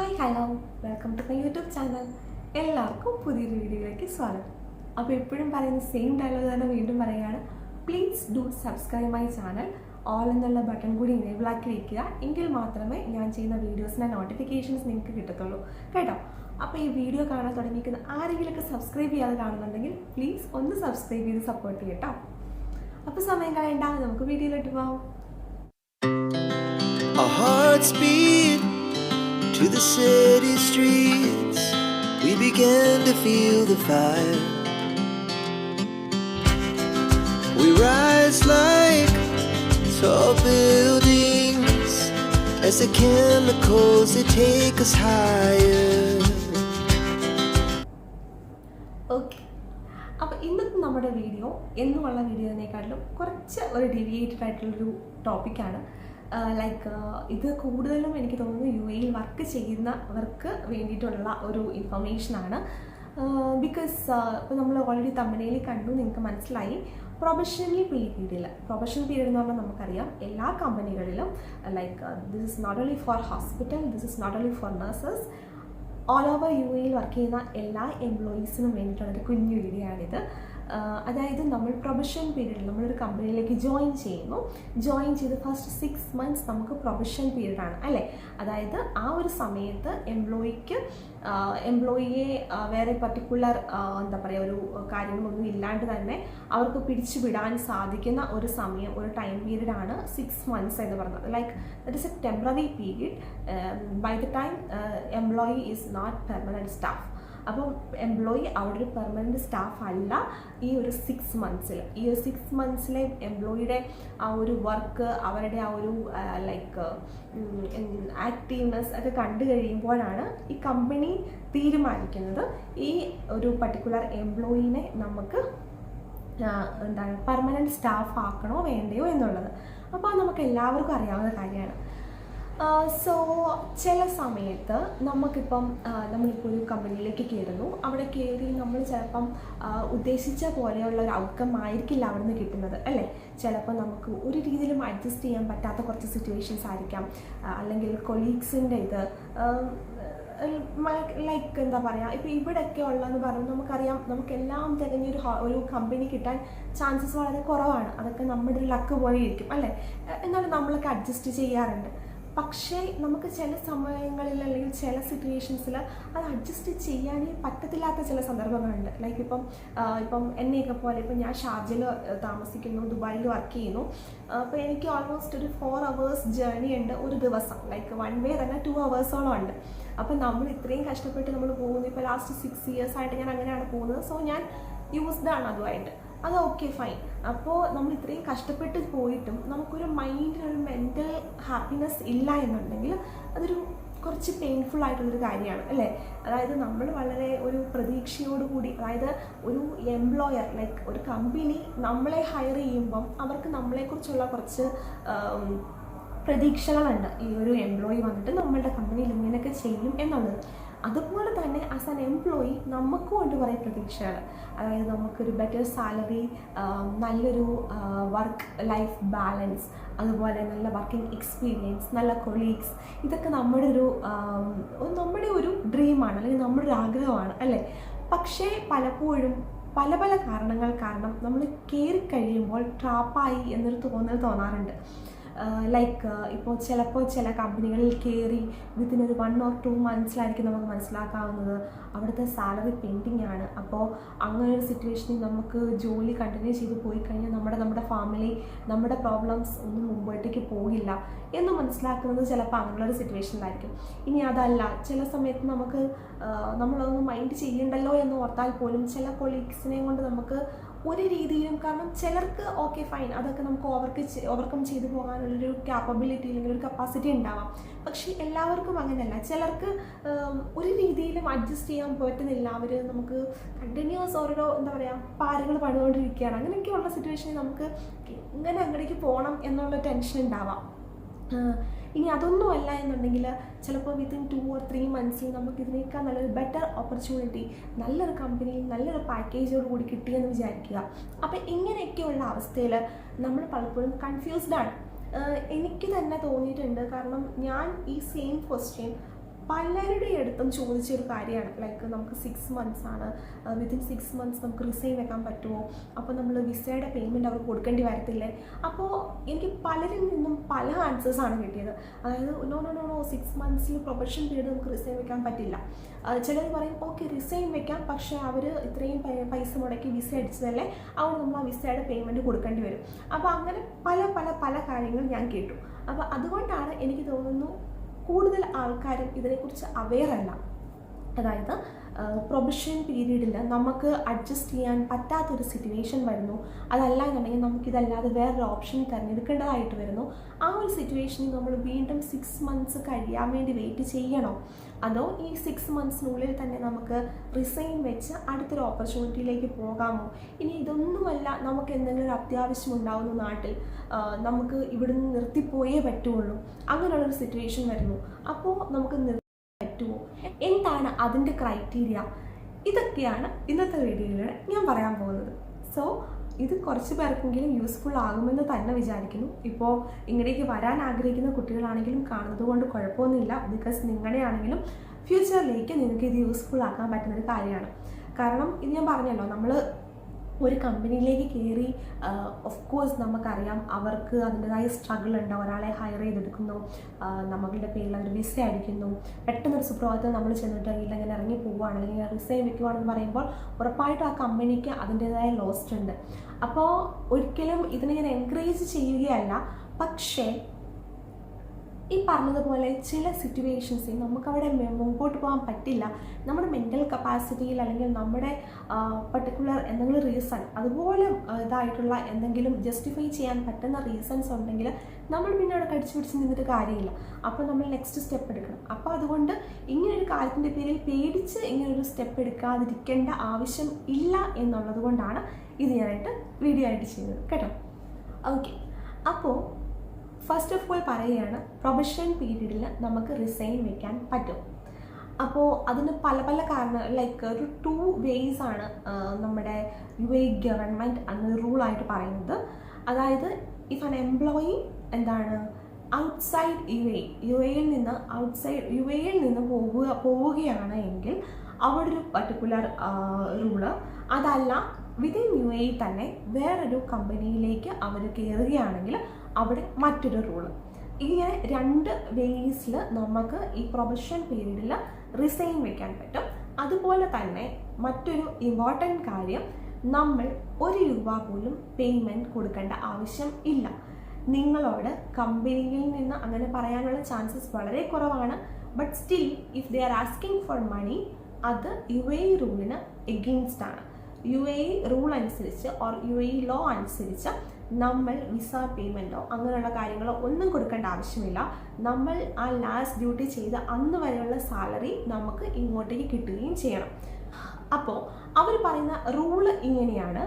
Hi hello welcome to my YouTube channel എല്ലാവർക്കും പുതിയൊരു വീഡിയോയിലേക്ക് സ്വാഗതം. അപ്പോൾ എപ്പോഴും പറയുന്ന സെയിം ഡയലോഗ് തന്നെ വീണ്ടും പറയുകയാണ്. Please do subscribe my channel all എന്നുള്ള ബട്ടൺ കൂടി എനേബിൾ ആക്കി വയ്ക്കുക എങ്കിൽ മാത്രമേ ഞാൻ ചെയ്യുന്ന വീഡിയോസിന്റെ നോട്ടിഫിക്കേഷൻസ് നിങ്ങൾക്ക് കിട്ടത്തുള്ളൂ. കേട്ടോ? അപ്പോൾ ഈ വീഡിയോ കാണാൻ തുടങ്ങിയിരിക്കുന്ന ആരെങ്കിലുമൊക്കെ സബ്സ്ക്രൈബ് ചെയ്യാതെ കാണുന്നുണ്ടെങ്കിൽ പ്ലീസ് ഒന്ന് സബ്സ്ക്രൈബ് ചെയ്ത് സപ്പോർട്ട് ചെയ്യട്ടോ അപ്പോൾ സമയം കളയണ്ട. നമുക്ക് വീഡിയോയിലോട്ട് പോവാം. To the city streets. We began to feel the fire. We rise like tall buildings as the chemicals they take us higher. Okay അപ്പോൾ നമ്മുടെ വീഡിയോ എന്നുമുള്ള വീഡിയോനേക്കാട്ടിലും കുറച്ച് ഒരു ഡിവിയേറ്റഡ് ആയിട്ടുള്ളൊരു ടോപ്പിക്കാണ് ലൈക്ക് ഇത് കൂടുതലും എനിക്ക് തോന്നുന്നു യു എയിൽ വർക്ക് ചെയ്യുന്നവർക്ക് വേണ്ടിയിട്ടുള്ള ഒരു ഇൻഫർമേഷനാണ് ബിക്കോസ് ഇപ്പോൾ നമ്മൾ ഓൾറെഡി തമ്മനയിൽ കണ്ടു നിങ്ങൾക്ക് മനസ്സിലായി. പ്രൊഫഷണലി പീരീഡിൽ പ്രൊഫഷണൽ പീരീഡ് എന്ന് പറഞ്ഞാൽ നമുക്കറിയാം എല്ലാ കമ്പനികളിലും like this is not only for hospital this is not only for nurses all over U എയിൽ വർക്ക് ചെയ്യുന്ന എല്ലാ എംപ്ലോയീസിനും വേണ്ടിയിട്ടുള്ളൊരു കുഞ്ഞു വീഡിയോ ആണിത്. അതായത് നമ്മൾ പ്രൊഫഷൻ പീരീഡിൽ നമ്മളൊരു കമ്പനിയിലേക്ക് ജോയിൻ ചെയ്യുന്നു. ജോയിൻ ചെയ്ത് ഫസ്റ്റ് സിക്സ് മന്ത്സ് നമുക്ക് പ്രൊഫഷൻ പീരീഡാണ് അല്ലേ? അതായത് ആ ഒരു സമയത്ത് എംപ്ലോയിക്ക് എംപ്ലോയിയെ വേറെ പർട്ടിക്കുലർ എന്താ പറയുക ഒരു കാര്യങ്ങളൊന്നും ഇല്ലാണ്ട് തന്നെ അവർക്ക് പിടിച്ചു വിടാൻ സാധിക്കുന്ന ഒരു സമയം ഒരു ടൈം പീരീഡ് ആണ് സിക്സ് മന്ത്സ് എന്ന് പറയുന്നത്. Like that is a temporary period by the time employee is not permanent staff അപ്പം എംപ്ലോയി അവിടെ ഒരു പെർമനന്റ് സ്റ്റാഫ് അല്ല ഈ ഒരു സിക്സ് മന്ത്സിൽ ഈ ഒരു സിക്സ് മന്ത്സിലെ എംപ്ലോയിയുടെ ആ ഒരു വർക്ക് അവരുടെ ആ ഒരു ലൈക്ക് ആക്റ്റീവ്നെസ് ഒക്കെ കണ്ടു കഴിയുമ്പോഴാണ് ഈ കമ്പനി തീരുമാനിക്കുന്നത്. ഈ ഒരു പർട്ടിക്കുലർ എംപ്ലോയിനെ നമുക്ക് എന്താണ് പെർമനന്റ് സ്റ്റാഫ് ആക്കണോ വേണ്ടയോ എന്നുള്ളത്. അപ്പോൾ നമുക്ക് എല്ലാവർക്കും അറിയാവുന്ന കാര്യമാണ്. സോ ചില സമയത്ത് നമുക്കിപ്പം നമ്മളിപ്പോൾ ഒരു കമ്പനിയിലേക്ക് കയറുന്നു. അവിടെ കയറി നമ്മൾ ചിലപ്പം ഉദ്ദേശിച്ച പോലെയുള്ള ഒരു ഔട്ട്കം ആയിരിക്കില്ല അവിടെ നിന്ന് കിട്ടുന്നത് അല്ലേ? ചിലപ്പോൾ നമുക്ക് ഒരു രീതിയിലും അഡ്ജസ്റ്റ് ചെയ്യാൻ പറ്റാത്ത കുറച്ച് സിറ്റുവേഷൻസ് ആയിരിക്കാം. അല്ലെങ്കിൽ കൊളീഗ്സിന്റെ ഇത് ലൈക്ക് എന്താ പറയുക ഇപ്പോൾ ഇവിടെയൊക്കെ ഉള്ളതെന്ന് പറയുമ്പോൾ നമുക്കറിയാം നമുക്കെല്ലാം തികഞ്ഞൊരു ഒരു കമ്പനി കിട്ടാൻ ചാൻസസ് വളരെ കുറവാണ്. അതൊക്കെ നമ്മുടെ ഒരു ലക്ക് പോയിരിക്കും അല്ലേ? എന്നാലും നമ്മളൊക്കെ അഡ്ജസ്റ്റ് ചെയ്യാറുണ്ട്. പക്ഷേ നമുക്ക് ചില സമയങ്ങളിൽ അല്ലെങ്കിൽ ചില സിറ്റുവേഷൻസിൽ അത് അഡ്ജസ്റ്റ് ചെയ്യാനേ പറ്റത്തില്ലാത്ത ചില സന്ദർഭങ്ങളുണ്ട്. ലൈക്ക് ഇപ്പം ഇപ്പം എന്നെയൊക്കെ പോലെ ഇപ്പം ഞാൻ ഷാർജയിൽ താമസിക്കുന്നു ദുബായിൽ വർക്ക് ചെയ്യുന്നു. അപ്പോൾ എനിക്ക് ഓൾമോസ്റ്റ് ഒരു ഫോർ അവേഴ്സ് ജേർണി ഉണ്ട് ഒരു ദിവസം. ലൈക്ക് വൺ വേ തന്നെ ടു അവേഴ്സോളം ഉണ്ട്. അപ്പം നമ്മൾ ഇത്രയും കഷ്ടപ്പെട്ട് നമ്മൾ പോകുന്നു. ഇപ്പോൾ ലാസ്റ്റ് സിക്സ് ഇയേഴ്സ് ആയിട്ട് ഞാൻ അങ്ങനെയാണ് പോകുന്നത്. സോ ഞാൻ യൂസ്ഡ് ആണ് അതുമായിട്ട്. അത് ഓക്കെ ഫൈൻ അപ്പോൾ നമ്മൾ ഇത്രയും കഷ്ടപ്പെട്ട് പോയിട്ടും നമുക്കൊരു മൈൻഡിന് ഒരു മെന്റൽ ഹാപ്പിനെസ് ഇല്ല എന്നുണ്ടെങ്കിൽ അതൊരു കുറച്ച് പെയിൻഫുൾ ആയിട്ടുള്ളൊരു കാര്യമാണ് അല്ലേ? അതായത് നമ്മൾ വളരെ ഒരു പ്രതീക്ഷയോടുകൂടി അതായത് ഒരു എംപ്ലോയർ ലൈക്ക് ഒരു കമ്പനി നമ്മളെ ഹയർ ചെയ്യുമ്പം അവർക്ക് നമ്മളെക്കുറിച്ചുള്ള കുറച്ച് പ്രതീക്ഷകളുണ്ട്. ഈ ഒരു എംപ്ലോയി വന്നിട്ട് നമ്മളുടെ കമ്പനിയിൽ ഇങ്ങനെയൊക്കെ ചെയ്യും എന്നുള്ളത്. അതുപോലെ തന്നെ ആസ് ആൻ എംപ്ലോയി നമുക്കും ഉണ്ട് കുറേ പ്രതീക്ഷകൾ അതായത് നമുക്കൊരു ബെറ്റർ സാലറി നല്ലൊരു വർക്ക് ലൈഫ് ബാലൻസ് അതുപോലെ നല്ല വർക്കിംഗ് എക്സ്പീരിയൻസ് നല്ല കൊളീഗ്സ് ഇതൊക്കെ നമ്മുടെ ഒരു നമ്മുടെ ഒരു ഡ്രീമാണ് അല്ലെങ്കിൽ നമ്മുടെ ഒരു ആഗ്രഹമാണ് അല്ലേ? പക്ഷേ പലപ്പോഴും പല പല കാരണങ്ങൾ കാരണം നമ്മൾ കയറി കഴിയുമ്പോൾ ട്രാപ്പായി എന്നൊരു തോന്നൽ തോന്നാറുണ്ട്. ലൈക്ക് ഇപ്പോൾ ചിലപ്പോൾ ചില കമ്പനികളിൽ കയറി വിത്തിൻ ഒരു വൺ ഓർ ടു മന്ത്സിലായിരിക്കും നമുക്ക് മനസ്സിലാക്കാവുന്നത്. അവിടുത്തെ സാലറി പെൻഡിങ് ആണ്. അപ്പോൾ അങ്ങനെ ഒരു സിറ്റുവേഷനിൽ നമുക്ക് ജോലി കണ്ടിന്യൂ ചെയ്ത് പോയി കഴിഞ്ഞാൽ നമ്മുടെ നമ്മുടെ ഫാമിലി നമ്മുടെ പ്രോബ്ലംസ് ഒന്നും മുമ്പോട്ടേക്ക് പോകില്ല എന്ന് മനസ്സിലാക്കുന്നത് ചിലപ്പോൾ അങ്ങനെയുള്ളൊരു സിറ്റുവേഷനിലായിരിക്കും ഇനി അതല്ല ചില സമയത്ത് നമുക്ക് നമ്മളതൊന്നും മൈൻഡ് ചെയ്യണ്ടല്ലോ എന്ന് ഓർത്താൽ പോലും ചില കൊളീഗ്സിനെയും കൊണ്ട് നമുക്ക് ഒരു രീതിയിലും കാരണം ചിലർക്ക് ഓക്കെ ഫൈൻ അതൊക്കെ നമുക്ക് ഓവർക്ക് ഓവർകം ചെയ്തു പോകാനുള്ളൊരു ക്യാപ്പബിലിറ്റി അല്ലെങ്കിൽ ഒരു കപ്പാസിറ്റി ഉണ്ടാവാം. പക്ഷേ എല്ലാവർക്കും അങ്ങനെയല്ല. ചിലർക്ക് ഒരു രീതിയിലും അഡ്ജസ്റ്റ് ചെയ്യാൻ പറ്റുന്നില്ല. അവർ നമുക്ക് കണ്ടിന്യൂസ് ഓരോ എന്താ പറയുക പാരങ്ങൾ പണിതുകൊണ്ടിരിക്കുകയാണ്. അങ്ങനെയൊക്കെയുള്ള സിറ്റുവേഷനിൽ നമുക്ക് എങ്ങനെ അങ്ങടേക്ക് പോകണം എന്നുള്ള ടെൻഷൻ ഉണ്ടാവാം. ഇനി അതൊന്നും അല്ല എന്നുണ്ടെങ്കിൽ ചിലപ്പോൾ വിത്തിൻ ടു ഓർ ത്രീ മന്ത്സിൽ നമുക്ക് ഇതിനേക്കാൾ നല്ലൊരു ബെറ്റർ ഓപ്പർച്യൂണിറ്റി നല്ലൊരു കമ്പനി നല്ലൊരു പാക്കേജോട് കൂടി കിട്ടിയെന്ന് വിചാരിക്കുക. അപ്പോൾ ഇങ്ങനെയൊക്കെയുള്ള അവസ്ഥയിൽ നമ്മൾ പലപ്പോഴും കൺഫ്യൂസ്ഡാണ് എനിക്ക് തന്നെ തോന്നിയിട്ടുണ്ട്. കാരണം ഞാൻ ഈ സെയിം ക്വസ്റ്റ്യൻ പലരുടെ അടുത്തും ചോദിച്ചൊരു കാര്യമാണ്. ലൈക്ക് നമുക്ക് സിക്സ് മന്ത്സ് ആണ്. വിത്തിൻ സിക്സ് മന്ത്സ് നമുക്ക് റിസൈൻ വെക്കാൻ പറ്റുമോ? അപ്പോൾ നമ്മൾ വിസയുടെ പേയ്മെന്റ് അവർക്ക് കൊടുക്കേണ്ടി വരത്തില്ലേ? അപ്പോൾ എനിക്ക് പലരിൽ നിന്നും പല ആൻസേഴ്സാണ് കിട്ടിയത്. അതായത് no no no no six മന്ത്സിൽ profession period നമുക്ക് റിസൈൻ വെക്കാൻ പറ്റില്ല. ചിലർ പറയും ഓക്കെ റിസൈൻ വെക്കാം. പക്ഷേ അവർ ഇത്രയും പൈസ മുടക്കി വിസ അടിച്ചതല്ലേ? അതുകൊണ്ട് നമ്മൾ ആ വിസയുടെ പേയ്മെന്റ് കൊടുക്കേണ്ടി വരും. അപ്പോൾ അങ്ങനെ പല പല പല കാര്യങ്ങൾ ഞാൻ കേട്ടു. അപ്പോൾ അതുകൊണ്ടാണ് എനിക്ക് തോന്നുന്നു കൂടുതൽ ആൾക്കാരും ഇതിനെക്കുറിച്ച് അവെയർ അല്ല. അതായത് പ്രൊബഷൻ പീരീഡിൽ നമുക്ക് അഡ്ജസ്റ്റ് ചെയ്യാൻ പറ്റാത്തൊരു സിറ്റുവേഷൻ വരുന്നു. അതല്ല എന്നുണ്ടെങ്കിൽ നമുക്കിതല്ലാതെ വേറൊരു ഓപ്ഷൻ തിരഞ്ഞെടുക്കേണ്ടതായിട്ട് വരുന്നു. ആ ഒരു സിറ്റുവേഷനിൽ നമ്മൾ വീണ്ടും സിക്സ് മന്ത്സ് കഴിയാൻ വേണ്ടി വെയിറ്റ് ചെയ്യണോ. അതോ ഈ സിക്സ് മന്ത്സിനുള്ളിൽ തന്നെ നമുക്ക് റിസൈൻ വെച്ച് അടുത്തൊരു ഓപ്പർച്യൂണിറ്റിയിലേക്ക് പോകാമോ? ഇനി ഇതൊന്നുമല്ല നമുക്ക് എന്തെങ്കിലും ഒരു അത്യാവശ്യം ഉണ്ടാവുന്ന നാട്ടിൽ നമുക്ക് ഇവിടുന്ന് നിർത്തിപ്പോയേ പറ്റുള്ളൂ. അങ്ങനെയുള്ളൊരു സിറ്റുവേഷൻ വരുന്നു. അപ്പോൾ നമുക്ക് എന്താണ് അതിന്റെ ക്രൈറ്റീരിയ ഇതൊക്കെയാണ് ഇന്നത്തെ വീഡിയോയിലൂടെ ഞാൻ പറയാൻ പോകുന്നത്. സോ ഇത് കുറച്ച് പേർക്കെങ്കിലും യൂസ്ഫുൾ ആകുമെന്ന് തന്നെ വിചാരിക്കുന്നു. ഇപ്പോൾ ഇങ്ങടേക്ക് വരാൻ ആഗ്രഹിക്കുന്ന കുട്ടികളാണെങ്കിലും കാണുന്നത് കൊണ്ട് കുഴപ്പമൊന്നുമില്ല. ബിക്കോസ് നിങ്ങളുടെ ആണെങ്കിലും ഫ്യൂച്ചറിലേക്ക് നിങ്ങൾക്ക് ഇത് യൂസ്ഫുൾ ആക്കാൻ പറ്റുന്ന ഒരു കാര്യമാണ്. കാരണം ഇത് ഞാൻ പറഞ്ഞല്ലോ നമ്മൾ ഒരു കമ്പനിയിലേക്ക് കയറി ഓഫ് കോഴ്സ് നമുക്കറിയാം അവർക്ക് അതിന്റെതായ സ്ട്രഗിൾ ഉണ്ട്. ഒരാളെ ഹയർ ചെയ്തെടുക്കുന്നു നമ്മളുടെ പേരിൽ അവർ വിസ അടിക്കുന്നു. പെട്ടെന്നൊരു സുപ്രഭാതത്തിൽ നമ്മൾ ചെന്നിട്ട് ഇല്ല ഇങ്ങനെ ഇറങ്ങി പോവുകയാണ് അല്ലെങ്കിൽ റിസൈൻ വെക്കുവാണെന്ന് പറയുമ്പോൾ ഉറപ്പായിട്ടും ആ കമ്പനിക്ക് അതിന്റെതായ ലോസ്റ്റ് ഉണ്ട്. അപ്പോൾ ഒരിക്കലും ഇതിനെ ഞാൻ എൻകറേജ് ചെയ്യുകയല്ല. പക്ഷേ ഈ പറഞ്ഞതുപോലെ ചില സിറ്റുവേഷൻസിൽ നമുക്കവിടെ മുമ്പോട്ട് പോകാൻ പറ്റില്ല. നമ്മുടെ മെന്റൽ കപ്പാസിറ്റിയിൽ അല്ലെങ്കിൽ നമ്മുടെ പർട്ടിക്കുലർ എന്തെങ്കിലും റീസൺ അതുപോലെ ഇതായിട്ടുള്ള എന്തെങ്കിലും ജസ്റ്റിഫൈ ചെയ്യാൻ പറ്റുന്ന റീസൺസ് ഉണ്ടെങ്കിൽ നമ്മൾ പിന്നെ അവിടെ കടിച്ചു പിടിച്ച് നിന്നിട്ട് കാര്യമില്ല. അപ്പോൾ നമ്മൾ നെക്സ്റ്റ് സ്റ്റെപ്പ് എടുക്കണം. അപ്പോൾ അതുകൊണ്ട് ഇങ്ങനൊരു കാര്യത്തിന്റെ പേരിൽ പേടിച്ച് ഇങ്ങനൊരു സ്റ്റെപ്പ് എടുക്കാതിരിക്കേണ്ട ആവശ്യം ഇല്ല എന്നുള്ളത് കൊണ്ടാണ് ഇത് ഞാനായിട്ട് വീഡിയോ ആയിട്ട് ചെയ്യുന്നത് കേട്ടോ? ഓക്കെ അപ്പോൾ ഫസ്റ്റ് ഓഫ് ഓൾ പറയുകയാണ് പ്രൊബഷൻ പീരീഡിൽ നമുക്ക് റിസൈൻ വയ്ക്കാൻ പറ്റും. അപ്പോൾ അതിന് പല പല കാരണം ലൈക്ക് ഒരു ടു വേസ് ആണ് നമ്മുടെ യു എ ഗവൺമെന്റ് അന്ന് റൂളായിട്ട് പറയുന്നത്. അതായത് ഇഫ് ആൻ എംപ്ലോയി എന്താണ് ഔട്ട്സൈഡ് യു എ യു എയിൽ നിന്ന് ഔട്ട്സൈഡ് യു എയിൽ നിന്ന് പോവുക പോവുകയാണ് എങ്കിൽ അവിടെ ഒരു പർട്ടിക്കുലർ റൂൾ അതല്ല വിതിൻ യു എ തന്നെ വേറൊരു കമ്പനിയിലേക്ക് അവർ കയറുകയാണെങ്കിൽ അവിടെ മറ്റൊരു റൂൾ ഇങ്ങനെ രണ്ട് വേസിൽ നമുക്ക് ഈ പ്രൊബഷൻ പീരീഡിൽ റിസൈൻ വെക്കാൻ പറ്റും. അതുപോലെ തന്നെ മറ്റൊരു ഇമ്പോർട്ടന്റ് കാര്യം നമ്മൾ ഒരു രൂപ പോലും പേയ്മെന്റ് കൊടുക്കേണ്ട ആവശ്യം ഇല്ല. നിങ്ങളോട് കമ്പനിയിൽ നിന്ന് അങ്ങനെ പറയാനുള്ള ചാൻസസ് വളരെ കുറവാണ്. But still if they are asking for money അത് യു എ റൂളിന് എഗെയിൻസ്റ്റ് ആണ്. യു എ റൂൾ അനുസരിച്ച് ഓർ യു എ ലോ അനുസരിച്ച് നമ്മൾ വിസ പേയ്മെന്റോ അങ്ങനെയുള്ള കാര്യങ്ങളോ ഒന്നും കൊടുക്കേണ്ട ആവശ്യമില്ല. നമ്മൾ ആ ലാസ്റ്റ് ഡ്യൂട്ടി ചെയ്ത അന്ന് വരെയുള്ള സാലറി നമുക്ക് ഇങ്ങോട്ടേക്ക് കിട്ടുകയും ചെയ്യണം. അപ്പോൾ അവർ പറയുന്ന റൂൾ ഇങ്ങനെയാണ്.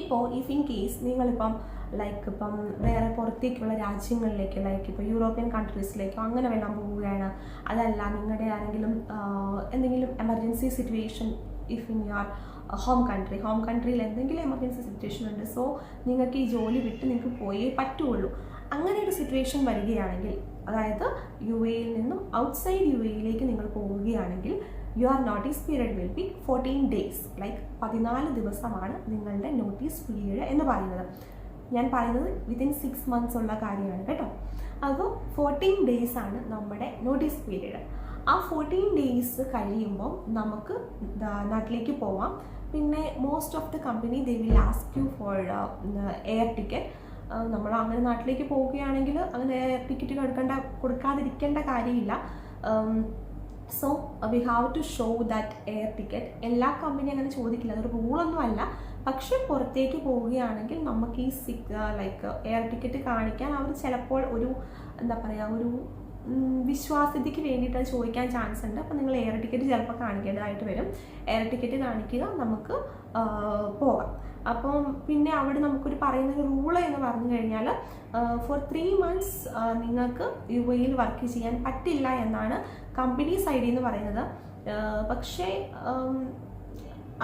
ഇപ്പോൾ ഇഫ് ഇൻ കേസ് നിങ്ങളിപ്പം ലൈക്ക് ഇപ്പം വേറെ പുറത്തേക്കുള്ള രാജ്യങ്ങളിലേക്ക് ലൈക്ക് ഇപ്പോൾ യൂറോപ്യൻ കൺട്രീസിലേക്കോ അങ്ങനെ വല്ലതും പോവുകയാണ്. അതല്ല നിങ്ങളുടെ ആരെങ്കിലും എന്തെങ്കിലും emergency situation if in your home country home കൺട്രിയിൽ എന്തെങ്കിലും എമർജൻസി സിറ്റുവേഷൻ ഉണ്ട് സോ നിങ്ങൾക്ക് ഈ ജോലി വിട്ട് നിങ്ങൾക്ക് പോയേ പറ്റുള്ളൂ. അങ്ങനെ ഒരു സിറ്റുവേഷൻ വരികയാണെങ്കിൽ അതായത് യു എയിൽ നിന്നും ഔട്ട്സൈഡ് യു എയിലേക്ക് നിങ്ങൾ പോവുകയാണെങ്കിൽ you are notice period will be fourteen days like പതിനാല് ദിവസമാണ് നിങ്ങളുടെ നോട്ടീസ് പീരീഡ് എന്ന് പറയുന്നത്. ഞാൻ പറയുന്നത് വിത്തിൻ സിക്സ് മന്ത്സ് ഉള്ള കാര്യമാണ് കേട്ടോ. അപ്പോൾ ഫോർട്ടീൻ ഡേയ്സ് ആണ് നമ്മുടെ നോട്ടീസ് പീരീഡ് ആ ഫോർട്ടീൻ ഡേയ്സ് കഴിയുമ്പോൾ നമുക്ക് നാട്ടിലേക്ക് പോവാം. പിന്നെ most of the company they will ask you for air ticket നമ്മൾ അങ്ങനെ നാട്ടിലേക്ക് പോവുകയാണെങ്കിൽ അങ്ങനെ എയർ ടിക്കറ്റ് കൊടുക്കേണ്ട കൊടുക്കാതിരിക്കേണ്ട കാര്യമില്ല. So we have to show that air ticket എല്ലാ കമ്പനിയും അങ്ങനെ ചോദിക്കില്ല. അതൊരു റൂളൊന്നും അല്ല. പക്ഷെ പുറത്തേക്ക് പോവുകയാണെങ്കിൽ നമുക്ക് ഈ സിക് ലൈക്ക് എയർ ടിക്കറ്റ് കാണിക്കാൻ അവർ ചിലപ്പോൾ ഒരു എന്താ പറയുക ഒരു വിശ്വാസ്യതയ്ക്ക് വേണ്ടിയിട്ട് അത് ചോദിക്കാൻ ചാൻസ് ഉണ്ട്. അപ്പോൾ നിങ്ങൾ എയർ ടിക്കറ്റ് ചിലപ്പോൾ കാണിക്കേണ്ടതായിട്ട് വരും. എയർ ടിക്കറ്റ് കാണിക്കുക നമുക്ക് പോകാം. അപ്പം പിന്നെ അവിടെ നമുക്കൊരു പറയുന്ന റൂൾ എന്ന് പറഞ്ഞു കഴിഞ്ഞാൽ ഫോർ ത്രീ മന്ത്സ് നിങ്ങൾക്ക് യു എയിൽ വർക്ക് ചെയ്യാൻ പറ്റില്ല എന്നാണ് കമ്പനി സൈഡിൽ നിന്ന് പറയുന്നത്. പക്ഷേ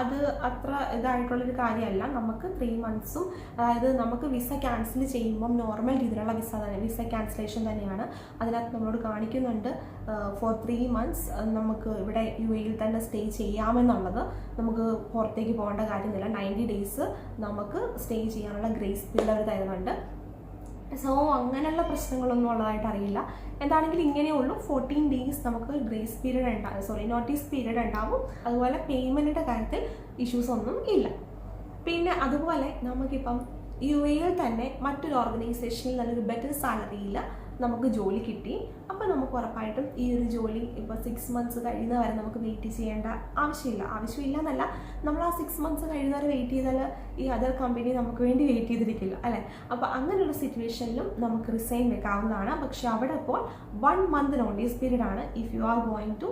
അത് അത്ര ഇതായിട്ടുള്ളൊരു കാര്യമല്ല. നമുക്ക് ത്രീ മന്ത്സും അതായത് നമുക്ക് വിസ ക്യാൻസൽ ചെയ്യുമ്പം നോർമൽ രീതിയിലുള്ള വിസ തന്നെ വിസ ക്യാൻസലേഷൻ തന്നെയാണ് അതിനകത്ത് നമ്മളോട് കാണിക്കുന്നുണ്ട്. ഫോർ ത്രീ മന്ത്സ് നമുക്ക് ഇവിടെ യു എയിൽ തന്നെ സ്റ്റേ ചെയ്യാമെന്നുള്ളത്. നമുക്ക് പുറത്തേക്ക് പോകേണ്ട കാര്യമില്ല. നയന്റി ഡേയ്സ് നമുക്ക് സ്റ്റേ ചെയ്യാനുള്ള ഗ്രേസ് അവർ തരുന്നുണ്ട്. സോ അങ്ങനെയുള്ള പ്രശ്നങ്ങളൊന്നും ഉള്ളതായിട്ട് അറിയില്ല. എന്താണെങ്കിൽ ഇങ്ങനെയേ ഉള്ളൂ. ഫോർട്ടീൻ ഡേയ്സ് നമുക്ക് ഗ്രേസ് പീരീഡ് ഉണ്ടാകും സോറി നോട്ടീസ് പീരീഡ് ഉണ്ടാവും. അതുപോലെ പേയ്മെന്റിന്റെ കാര്യത്തിൽ ഇഷ്യൂസ് ഒന്നും ഇല്ല. പിന്നെ അതുപോലെ നമുക്കിപ്പം യു എയിൽ തന്നെ മറ്റൊരു ഓർഗനൈസേഷനിൽ നല്ലൊരു ബെറ്റർ സാലറിയിൽ നമുക്ക് ജോലി കിട്ടി. അപ്പോൾ നമുക്ക് ഉറപ്പായിട്ടും ഈ ഒരു ജോലി ഇപ്പോൾ സിക്സ് മന്ത്സ് കഴിയുന്ന വരെ നമുക്ക് വെയിറ്റ് ചെയ്യേണ്ട ആവശ്യമില്ല. ആവശ്യമില്ല എന്നല്ല നമ്മൾ ആ സിക്സ് മന്ത്സ് കഴിയുന്ന വരെ വെയിറ്റ് ചെയ്താൽ ഈ അതർ കമ്പനി നമുക്ക് വേണ്ടി വെയിറ്റ് ചെയ്തിരിക്കില്ല അല്ലേ? അപ്പോൾ അങ്ങനെയുള്ള സിറ്റുവേഷനിലും നമുക്ക് റിസൈൻ വെക്കാവുന്നതാണ്. പക്ഷെ അവിടെ ഇപ്പോൾ വൺ മന്ത് നോട്ടീസ് പീരീഡ് ആണ്. If you are going to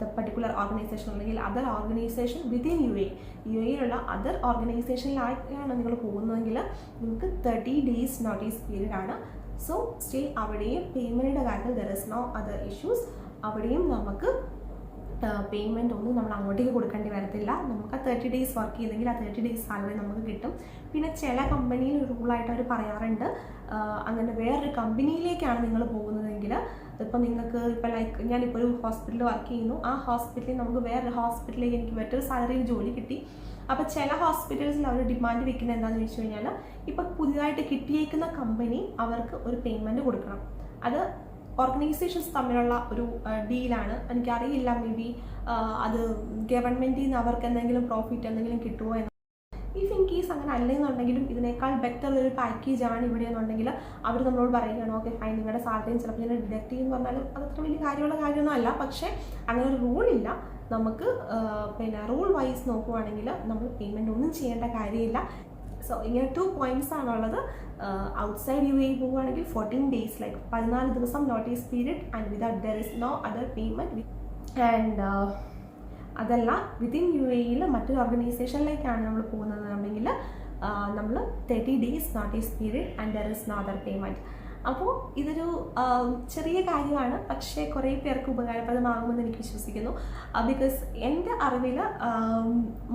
the particular organisation അല്ലെങ്കിൽ other organisation within U A U എയിലുള്ള other ഓർഗനൈസേഷനിലായിട്ടാണ് നിങ്ങൾ പോകുന്നതെങ്കിൽ നിങ്ങൾക്ക് തേർട്ടി ഡേയ്സ് നോട്ടീസ് പീരീഡ് ആണ്. സോ സ്റ്റിൽ അവിടെയും പേയ്മെന്റിന്റെ കാര്യത്തിൽ there is no other issues അവിടെയും നമുക്ക് പേയ്മെന്റ് ഒന്നും നമ്മൾ അങ്ങോട്ടേക്ക് കൊടുക്കേണ്ടി വരത്തില്ല. നമുക്ക് ആ തേർട്ടി ഡേയ്സ് വർക്ക് ചെയ്തെങ്കിൽ ആ തേർട്ടി ഡേയ്സ് സാലറി നമുക്ക് കിട്ടും. പിന്നെ ചില കമ്പനിയിൽ റൂളായിട്ട് അവർ പറയാറുണ്ട്. അങ്ങനെ വേറൊരു കമ്പനിയിലേക്കാണ് നിങ്ങൾ പോകുന്നതെങ്കിൽ ഇപ്പം നിങ്ങൾക്ക് ഇപ്പം ലൈക്ക് ഞാനിപ്പോൾ ഒരു ഹോസ്പിറ്റലിൽ വർക്ക് ചെയ്യുന്നു. ആ ഹോസ്പിറ്റലിൽ നമുക്ക് വേറൊരു ഹോസ്പിറ്റലിലേക്ക് എനിക്ക് മറ്റൊരു സാലറിയിൽ ജോലി കിട്ടി. അപ്പോൾ ചില ഹോസ്പിറ്റൽസിൽ അവർ ഡിമാൻഡ് വെക്കുന്നത് എന്താണെന്ന് വെച്ച് കഴിഞ്ഞാൽ ഇപ്പം പുതിയതായിട്ട് കിട്ടിയേക്കുന്ന കമ്പനി അവർക്ക് ഒരു പേയ്മെന്റ് കൊടുക്കണം. അത് ഓർഗനൈസേഷൻസ് തമ്മിലുള്ള ഒരു ഡീലാണ് എനിക്കറിയില്ല മേ ബി അത് ഗവൺമെന്റിൽ നിന്ന് അവർക്ക് എന്തെങ്കിലും പ്രോഫിറ്റ് എന്തെങ്കിലും കിട്ടുമോ എന്ന്. ഇഫ് ഇൻ കേസ് അങ്ങനെ അല്ലെന്നുണ്ടെങ്കിലും ഇതിനേക്കാൾ ബെറ്റർ ഒരു പാക്കേജ് ആണ് ഇവിടെ എന്നുണ്ടെങ്കിൽ അവർ നമ്മളോട് പറയുകയാണ് ഓക്കെ ഫൈൻ നിങ്ങളുടെ സാലറിയും ചിലപ്പോൾ ഞാൻ ഡിഡക്റ്റ് ചെയ്യുമെന്ന് പറഞ്ഞാലും അത് അത്ര വലിയ കാര്യമുള്ള കാര്യമൊന്നും അല്ല. പക്ഷേ അങ്ങനെ ഒരു റൂളില്ല നമുക്ക് പിന്നെ റൂൾ വൈസ് നോക്കുവാണെങ്കിൽ നമ്മൾ പേയ്മെന്റ് ഒന്നും ചെയ്യേണ്ട കാര്യമില്ല. സോ ഇങ്ങനെ ടു പോയിന്റ്സ് ആണുള്ളത്. ഔട്ട്സൈഡ് യു എ പോവുകയാണെങ്കിൽ ഫോർട്ടീൻ ഡേയ്സ് ലൈക്ക് പതിനാല് ദിവസം notice period and without there is no other payment and അതല്ല വിത്തിൻ യു എയിൽ മറ്റൊരു ഓർഗനൈസേഷനിലേക്കാണ് നമ്മൾ പോകുന്നത് പോകുന്നതെന്നുണ്ടെങ്കിൽ നമ്മൾ thirty days notice period and there is no other payment അപ്പോൾ ഇതൊരു ചെറിയ കാര്യമാണ്. പക്ഷേ കുറേ പേർക്ക് ഉപകാരപ്രദമാകുമെന്ന് എനിക്ക് വിശ്വസിക്കുന്നു. ബിക്കോസ് എന്റെ അറിവിൽ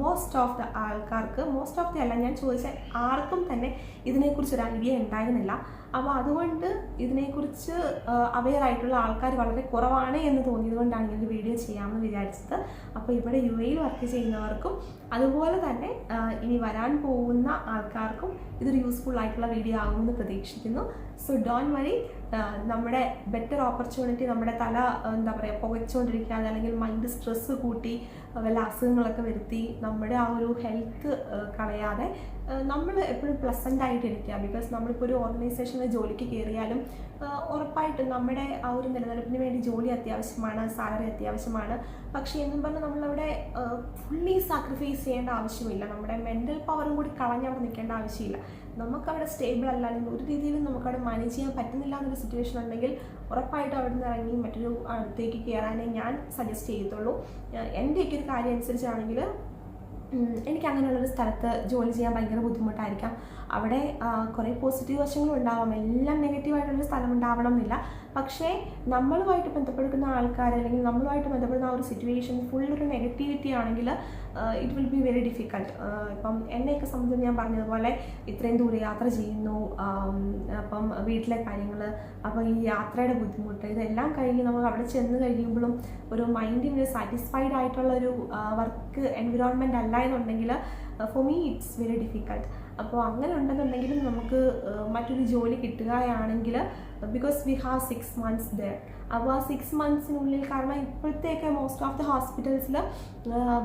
മോസ്റ്റ് ഓഫ് ദ ആൾക്കാർക്ക് മോസ്റ്റ് ഓഫ് ദ അല്ല ഞാൻ ചോദിച്ച ആർക്കും തന്നെ ഇതിനെക്കുറിച്ചൊരു ഐഡിയ ഉണ്ടായിരുന്നില്ല. അപ്പോൾ അതുകൊണ്ട് ഇതിനെക്കുറിച്ച് അവെയർ ആയിട്ടുള്ള ആൾക്കാർ വളരെ കുറവാണ് എന്ന് തോന്നിയത് കൊണ്ടാണ് ഞാൻ വീഡിയോ ചെയ്യാമെന്ന് വിചാരിച്ചത്. അപ്പോൾ ഇവിടെ യു എയിൽ വർക്ക് ചെയ്യുന്നവർക്കും അതുപോലെ തന്നെ ഇനി വരാൻ പോകുന്ന ആൾക്കാർക്കും ഇതൊരു യൂസ്ഫുൾ ആയിട്ടുള്ള വീഡിയോ ആകുമെന്ന് പ്രതീക്ഷിക്കുന്നു. സോ ഡോൺ വരി നമ്മുടെ ബെറ്റർ ഓപ്പർച്യൂണിറ്റി നമ്മുടെ തല എന്താ പറയുക പുകച്ചുകൊണ്ടിരിക്കാതെ അല്ലെങ്കിൽ മൈൻഡ് സ്ട്രെസ്സ് കൂട്ടി വല്ല അസുഖങ്ങളൊക്കെ വരുത്തി നമ്മുടെ ആ ഒരു ഹെൽത്ത് കളയാതെ നമ്മൾ എപ്പോഴും പ്ലസന്റ് ആയിട്ടിരിക്കുക. ബിക്കോസ് നമ്മളിപ്പോൾ ഒരു ഓർഗനൈസേഷനിൽ ജോലിക്ക് കയറിയാലും ഉറപ്പായിട്ടും നമ്മുടെ ആ ഒരു നിലനിൽപ്പിന് വേണ്ടി ജോലി അത്യാവശ്യമാണ് സാലറി അത്യാവശ്യമാണ്. പക്ഷേ എന്നും പറഞ്ഞാൽ നമ്മളവിടെ ഫുള്ളി സാക്രിഫൈസ് ചെയ്യേണ്ട ആവശ്യമില്ല. നമ്മുടെ മെന്റൽ പവറും കൂടി കളഞ്ഞവിടെ നിൽക്കേണ്ട ആവശ്യമില്ല. നമുക്കവിടെ സ്റ്റേബിൾ അല്ല. അല്ലെങ്കിൽ ഒരു രീതിയിലും നമുക്കവിടെ മാനേജ് ചെയ്യാൻ പറ്റുന്നില്ല എന്നൊരു സിറ്റുവേഷൻ ഉണ്ടെങ്കിൽ ഉറപ്പായിട്ടും അവിടെ നിന്ന് ഇറങ്ങി മറ്റൊരു അടുത്തേക്ക് കയറാനേ ഞാൻ സജസ്റ്റ് ചെയ്യത്തുള്ളൂ. എന്റെയൊക്കെ ഒരു കാര്യം അനുസരിച്ചാണെങ്കിൽ എനിക്ക് അങ്ങനെയുള്ളൊരു സ്ഥലത്ത് ജോലി ചെയ്യാൻ ഭയങ്കര ബുദ്ധിമുട്ടായിരിക്കാം. അവിടെ കുറേ പോസിറ്റീവ് വശങ്ങളും ഉണ്ടാവാം. എല്ലാം നെഗറ്റീവായിട്ടുള്ളൊരു സ്ഥലം ഉണ്ടാവണം എന്നില്ല പക്ഷേ നമ്മളുമായിട്ട് ബന്ധപ്പെടുന്ന ആൾക്കാർ അല്ലെങ്കിൽ നമ്മളുമായിട്ട് ബന്ധപ്പെടുന്ന ആ ഒരു സിറ്റുവേഷൻ ഫുൾ ഒരു നെഗറ്റിവിറ്റി ആണെങ്കിൽ it will be very difficult ഇപ്പം എന്നെയൊക്കെ സംബന്ധിച്ച് ഞാൻ പറഞ്ഞതുപോലെ ഇത്രയും ദൂരെ യാത്ര ചെയ്യുന്നു. അപ്പം വീട്ടിലെ കാര്യങ്ങൾ അപ്പം ഈ യാത്രയുടെ ബുദ്ധിമുട്ട് ഇതെല്ലാം കഴിഞ്ഞ് നമ്മൾ അവിടെ ചെന്ന് കഴിയുമ്പോഴും ഒരു മൈൻഡിന് സാറ്റിസ്ഫൈഡ് ആയിട്ടുള്ള ഒരു വർക്ക് എൻവിറോൺമെന്റ് അല്ല എന്നുണ്ടെങ്കിൽ for me it's very difficult അപ്പോൾ അങ്ങനെ ഉണ്ടെന്നുണ്ടെങ്കിലും നമുക്ക് മറ്റൊരു ജോലി കിട്ടുകയാണെങ്കിൽ because we have six months there അപ്പോൾ ആ സിക്സ് മന്ത്സിനുള്ളിൽ കാരണം ഇപ്പോഴത്തേക്ക് മോസ്റ്റ് ഓഫ് ദി ഹോസ്പിറ്റൽസിൽ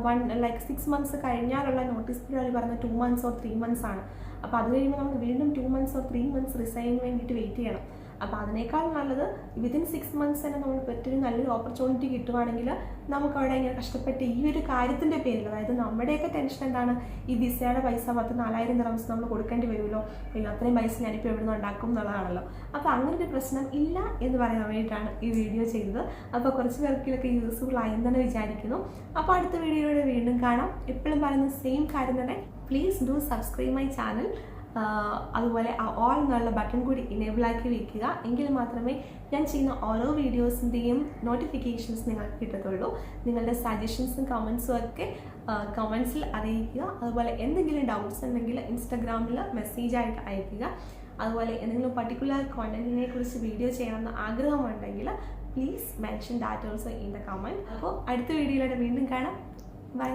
വൺ ലൈക്ക് സിക്സ് മന്ത്സ് കഴിഞ്ഞാലുള്ള നോട്ടീസ് പീരീഡ് പറഞ്ഞ two months or three months ആണ്. അപ്പോൾ അത് കഴിയുമ്പോൾ നമ്മൾ വീണ്ടും two months or three months resign വേണ്ടിയിട്ട് വെയിറ്റ് ചെയ്യണം. അപ്പോൾ അതിനേക്കാൾ നല്ലത് വിതിൻ സിക്സ് മന്ത്സ് തന്നെ നമ്മൾ പറ്റൊരു നല്ലൊരു ഓപ്പർച്യൂണിറ്റി കിട്ടുവാണെങ്കിൽ നമുക്ക് അവിടെ ഇങ്ങനെ കഷ്ടപ്പെട്ട് ഈ ഒരു കാര്യത്തിന്റെ പേരിൽ അതായത് നമ്മുടെയൊക്കെ ടെൻഷൻ എന്താണ്? ഈ വിസയുടെ പൈസ പത്ത് നാലായിരം ദിറംസ് നമ്മൾ കൊടുക്കേണ്ടി വരുമല്ലോ. അയ്യോ അത്രയും പൈസ ഞാനിപ്പോൾ എവിടെ നിന്ന് ഉണ്ടാക്കും എന്നുള്ളതാണല്ലോ. അപ്പോൾ അങ്ങനെ ഒരു പ്രശ്നം ഇല്ല എന്ന് പറയാൻ വേണ്ടിയിട്ടാണ് ഈ വീഡിയോ ചെയ്തത്. അപ്പോൾ കുറച്ച് പേർക്കിലൊക്കെ യൂസ്ഫുൾ ആയെന്ന് തന്നെ വിചാരിക്കുന്നു. അപ്പോൾ അടുത്ത വീഡിയോയുടെ വീണ്ടും കാണാം. എപ്പോഴും പറയുന്ന സെയിം കാര്യം തന്നെ. Please do subscribe my channel അതുപോലെ ആ ഓൾ എന്നുള്ള ബട്ടൺ കൂടി ഇനേബിൾ ആക്കി വെക്കുക. എങ്കിൽ മാത്രമേ ഞാൻ ചെയ്യുന്ന ഓരോ വീഡിയോസിന്റെയും നോട്ടിഫിക്കേഷൻസ് നിങ്ങൾക്ക് കിട്ടത്തുള്ളൂ. നിങ്ങളുടെ സജഷൻസും കമൻസും ഒക്കെ കമൻസിൽ അറിയിക്കുക. അതുപോലെ എന്തെങ്കിലും ഡൗട്ട്സ് ഉണ്ടെങ്കിൽ ഇൻസ്റ്റാഗ്രാമിൽ മെസ്സേജായിട്ട് അയക്കുക. അതുപോലെ എന്തെങ്കിലും പർട്ടിക്കുലർ കോണ്ടന്റിനെ കുറിച്ച് വീഡിയോ ചെയ്യണമെന്ന് ആഗ്രഹമുണ്ടെങ്കിൽ please mention that also in the comment അപ്പോൾ അടുത്ത വീഡിയോയിലൂടെ വീണ്ടും കാണാം. ബൈ